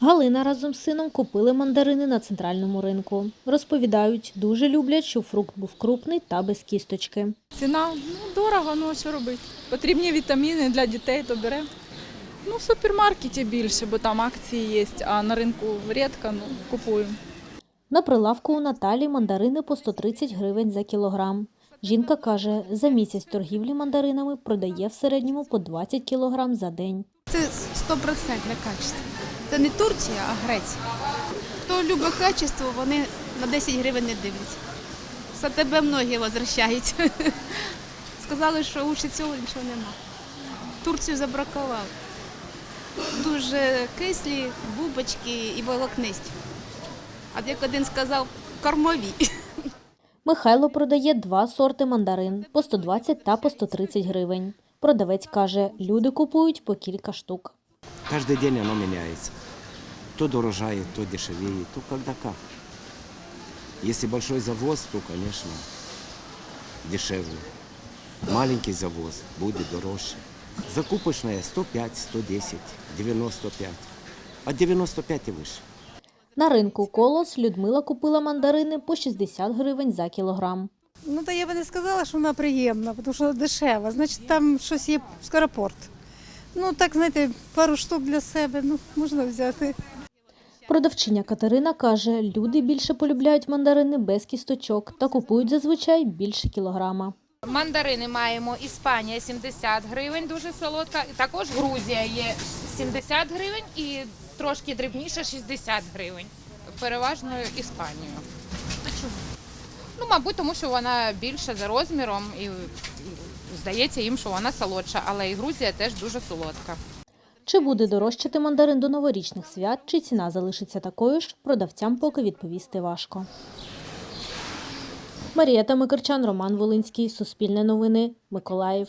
Галина разом з сином купили мандарини на центральному ринку. Розповідають, дуже люблять, щоб фрукт був крупний та без кісточки. Ціна ну, дорого, ну що робити? Потрібні вітаміни для дітей, то беремо. Ну, в супермаркеті більше, бо там акції є, а на ринку рідко ну, купуємо. На прилавку у Наталі мандарини по 130 гривень за кілограм. Жінка каже, за місяць торгівлі мандаринами продає в середньому по 20 кілограм за день. Це стопроцентне качество. Це не Турція, а Греція. Хто любить качество, вони на 10 гривень не дивляться. За тебе многі возвращаються. Сказали, що лучше цього нічого нема. Турцію забракували. Дуже кислі, бубочки і волокнисті. А як один сказав, кормові. Михайло продає два сорти мандарин по 120 та по 130 гривень. Продавець каже, люди купують по кілька штук. Каждый день оно меняется. То дорожает, то дешевеет, то когда как. Если большой завоз, то, конечно, дешевле. Маленький завоз будет дороже. Закупочная 105, 110, 95. От 95 и выше. На ринку колос Людмила купила мандарини по 60 гривень за кілограм. Ну, та я би не сказала, що вона приємна, тому що дешева. Значить, там щось є скоропорт. Ну, так, знаєте, пару штук для себе, ну, можна взяти. Продавчиня Катерина каже, люди більше полюбляють мандарини без кісточок та купують зазвичай більше кілограма. Мандарини маємо Іспанія 70 гривень, дуже солодка. Також Грузія є 70 гривень і трошки дрібніше 60 гривень. Переважно Іспанію. Ну, мабуть, тому що вона більша за розміром і здається їм, що вона солодша, але і Грузія теж дуже солодка. Чи буде дорожчати мандарин до новорічних свят, чи ціна залишиться такою ж, продавцям поки відповісти важко. Марія Тамикарчан, Роман Волинський, Суспільне новини, Миколаїв.